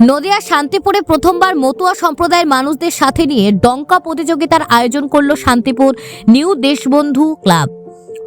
নদিয়া শান্তিপুরে প্রথমবার মতুয়া সম্প্রদায়ের মানুষদের সাথে নিয়ে ডঙ্কা প্রতিযোগিতার আয়োজন করল শান্তিপুর নিউ দেশবন্ধু ক্লাব।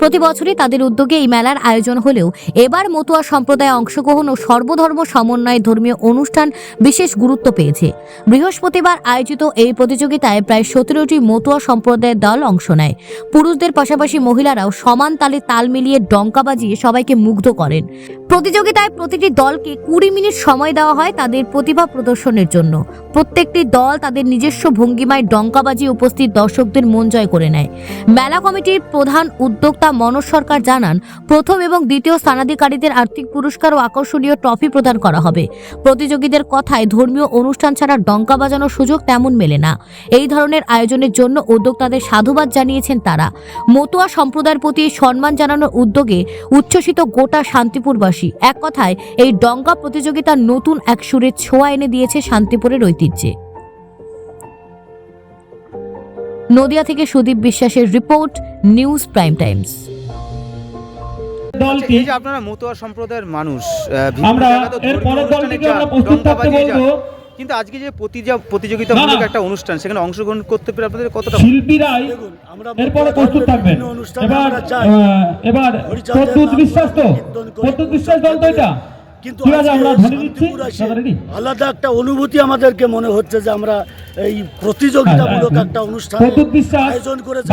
প্রতি বছরই তাদের উদ্যোগে এই মেলার আয়োজন হলেও এবার মতুয়া সম্প্রদায় অংশগ্রহণ ও সর্বধর্ম সমন্বয় ধর্মীয় অনুষ্ঠান বিশেষ গুরুত্ব পেয়েছে। বৃহস্পতিবার আয়োজিত এই প্রতিযোগিতায় প্রায় সতেরোটি মতুয়া সম্প্রদায়ের দল অংশ নেয়। পুরুষদের পাশাপাশি মহিলারাও সমান তালে তাল মিলিয়ে ডঙ্কা বাজিয়ে সবাইকে মুগ্ধ করেন। প্রতিযোগিতায় প্রতিটি দলকে কুড়ি মিনিট সময় দেওয়া হয় তাদের প্রতিভা প্রদর্শনের জন্য। প্রত্যেকটি দল তাদের নিজস্ব ভঙ্গিমায় ডঙ্কা বাজিয়ে উপস্থিত দর্শকদের মন জয় করে নেয়। মেলা কমিটির প্রধান উদ্যোক্তা মনোজ সরকার জানান, প্রথম এবং দ্বিতীয় স্থানাধিকারীদের আর্থিক পুরস্কার ও আকর্ষণীয় ট্রফি প্রদান করা হবে। প্রতিযোগীদের কথায় ধর্মীয় অনুষ্ঠান ছাড়া ডঙ্কা বাজানোর সুযোগ তেমন মেলে না। এই ধরনের আয়োজনের জন্য উদ্যোক্তাদের সাধুবাদ জানিয়েছেন তারা। মতুয়া সম্প্রদায়ের প্রতি সম্মান জানানোর উদ্যোগে উচ্ছ্বসিত গোটা শান্তিপুরবাসী। এক কথায়, এই ডঙ্কা প্রতিযোগিতা নতুন এক সুরের ছোঁয়া এনে দিয়েছে শান্তিপুরের ঐতিহ্যে। নদিয়া থেকে সুদীপ বিশ্বাসের রিপোর্ট, নিউজ প্রাইম টাইমস। দলটি আপনারা মতুয়া সম্প্রদায়ের মানুষ আমরা এর পরের দলটিকে আমরা প্রস্তুত থাকতে বলব। কিন্তু আজকে যে প্রতিযা- প্রতিযোগিতামূলক। একটা অনুষ্ঠান সেখানে অংশগ্রহণ করতে পেরে আপনাদের কতটা শিল্পীরাই এরপরে প্রস্তুত থাকবেন। এবার এবার বিশ্বাস তো। বিশ্বাস দল তো এটা। কিন্তু? আলাদা একটা অনুভূতি আমাদেরকে মনে হচ্ছে যে আমরা এই প্রতিযোগিতামূলক হ্যাঁ, একটা অনুষ্ঠান আয়োজন করেছে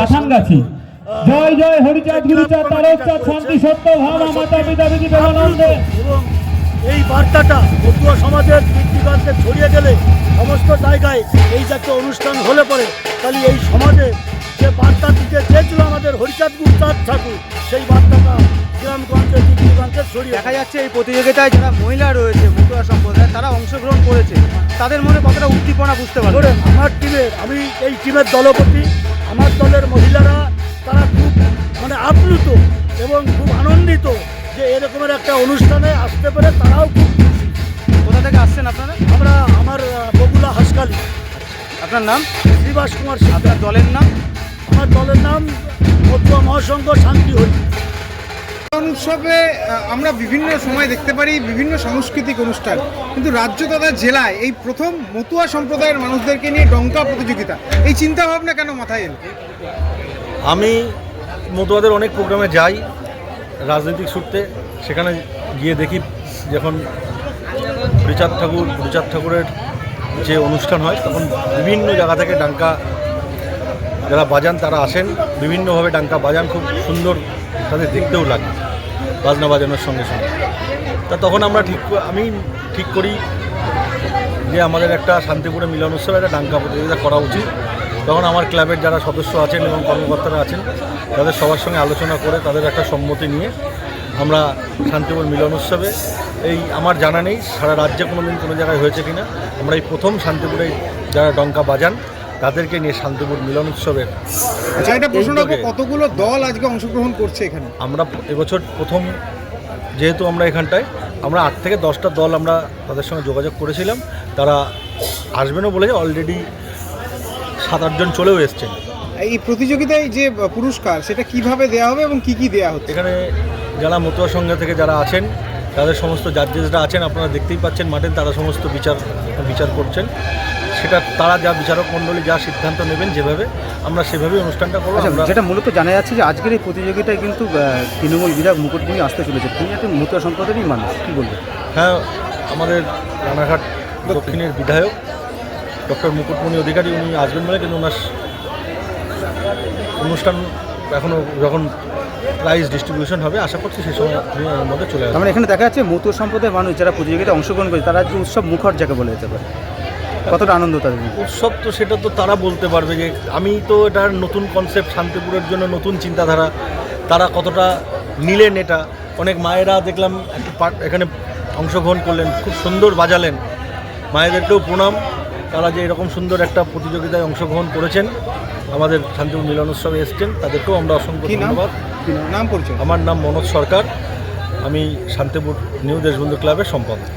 জয় জয় হরিচাঁদ গুরুচাঁদ তারকচাঁদ শান্তি সত্য ভাব মাতা পিতা বিধি দেবানন্দে এবং এই বার্তাটা মতুয়া সমাজের দিকদিগন্তে ছড়িয়ে গেলে সমস্ত জায়গায় এই যে একটা অনুষ্ঠান হলে পরে তাহলে এই সমাজে যে বার্তা দিতে চেয়েছিল আমাদের হরিচাঁদ গুপ্তার ঠাকুর সেই বার্তাটা গ্রামগঞ্জে ছড়িয়ে দেখা যাচ্ছে এই প্রতিযোগিতায় যারা মহিলা রয়েছে মতুয়া সম্প্রদায় তারা অংশগ্রহণ করেছে। তাদের মনে কতটা উদ্দীপনা বুঝতে পারবে আমার টিমের আমি এই টিমের দলপতি আমার দলের মহিলারা তারা খুব মানে আপ্লুত এবং খুব আনন্দিত যে এরকমের একটা অনুষ্ঠানে আসতে পেরে তারাও খুব খুশি। কোথা থেকে আসছেন আপনারা? আমরা আমার বগুলা হাসকালি আপনার নাম? শ্রীবাস কুমার আপনার দলের নাম? আমার দলের নাম মতুয়া মহাসংঘ শান্তি হরি। উৎসবে আমরা বিভিন্ন সময় দেখতে পারি বিভিন্ন সাংস্কৃতিক অনুষ্ঠান কিন্তু রাজ্য তথা জেলায় এই প্রথম মতুয়া সম্প্রদায়ের মানুষদেরকে নিয়ে ডঙ্কা প্রতিযোগিতা এই চিন্তা ভাবনা কেন মাথায় এলো? আমি মতুয়াদের অনেক প্রোগ্রামে যাই, রাজনৈতিক সূত্রে। সেখানে গিয়ে দেখি যখন হরিচাঁদ ঠাকুর হরিচাঁদ ঠাকুরের যে অনুষ্ঠান হয়, তখন বিভিন্ন জায়গা থেকে ডাঙ্কা যারা বাজান, তারা আসেন। বিভিন্নভাবে ডাঙ্কা বাজান, খুব সুন্দর তাদের দেখতেও লাগে, বাজনা বাজানোর সঙ্গে সঙ্গে। তা তখন আমরা ঠিক আমি ঠিক করি যে আমাদের একটা শান্তিপুরে মিলন উৎসবে একটা ডাঙ্কা প্রতিযোগিতা করা উচিত। তখন আমার ক্লাবের যারা সদস্য আছেন এবং কর্মকর্তারা আছেন তাদের সবার সঙ্গে আলোচনা করে তাদের একটা সম্মতি নিয়ে আমরা শান্তিপুর মিলন উৎসবে এই আমার জানা নেই সারা রাজ্যে কোনো দিন কোনো জায়গায় হয়েছে কিনা। আমরা এই প্রথম শান্তিপুরে যারা ডঙ্কা বাজান তাদেরকে নিয়ে শান্তিপুর মিলন উৎসবের আচ্ছা এটা প্রশ্ন রাখব কতগুলো দল আজকে অংশগ্রহণ করছে এখানে? আমরা এবছর প্রথম যেহেতু আমরা এখানটায় আমরা আট থেকে দশটা দল আমরা তাদের সঙ্গে যোগাযোগ করেছিলাম। তারা আসবেনও বলেছে অলরেডি সাত আটজন চলেও এসছেন। এই প্রতিযোগিতায় যে পুরস্কার সেটা কীভাবে দেওয়া হবে এবং কি কি দেওয়া হচ্ছে? এখানে যারা মতুয়া সংঘ থেকে যারা আছেন তাদের সমস্ত জাজেসরা আছেন আপনারা দেখতেই পাচ্ছেন মাঠে তারা সমস্ত বিচার বিচার করছেন। সেটা তারা যা বিচারক মণ্ডলী যা সিদ্ধান্ত নেবেন যেভাবে আমরা সেভাবেই অনুষ্ঠানটা করব। আচ্ছা আমরা যেটা মূলত জানা যাচ্ছে যে আজকের এই প্রতিযোগিতায় কিন্তু তৃণমূল বিধায়ক মুকুটমণি আসতে চলেছে। তিনি একটা মতুয়া সম্প্রদায়েরই মানুষ কী বলবেন? হ্যাঁ আমাদের রানাঘাট দক্ষিণের বিধায়ক। ডক্টর মুকুটমণি অধিকারী উনি আসবেন বলে কিন্তু ওনার অনুষ্ঠান এখনও যখন প্রাইজ ডিস্ট্রিবিউশন হবে আশা করছি সেই সময় মধ্যে চলে আসবেন। মানে এখানে দেখা যাচ্ছে মতুয়া সম্প্রদায়ের মানুষ যারা প্রতিযোগিতায় অংশগ্রহণ করে তারা উৎসব মুখর যাকে বলে যেতে পারে। কতটা আনন্দ তাদের উৎসব তো সেটা তো তারা বলতে পারবে যে আমি তো এটার নতুন কনসেপ্ট শান্তিপুরের জন্য নতুন চিন্তাধারা তারা কতটা নিলেন এটা? অনেক মায়েরা দেখলাম এখানে অংশগ্রহণ করলেন খুব সুন্দর বাজালেন। মায়েদেরকেও প্রণাম। তারা যে এরকম সুন্দর একটা প্রতিযোগিতায় অংশগ্রহণ করেছেন আমাদের শান্তিপুর মিলন উৎসবে এসছেন তাদেরকেও আমরা অসংখ্য? ধন্যবাদ। নাম পরিচয়। আমার নাম মনোজ সরকার আমি শান্তিপুর নিউ দেশবন্ধু ক্লাবের সম্পাদক।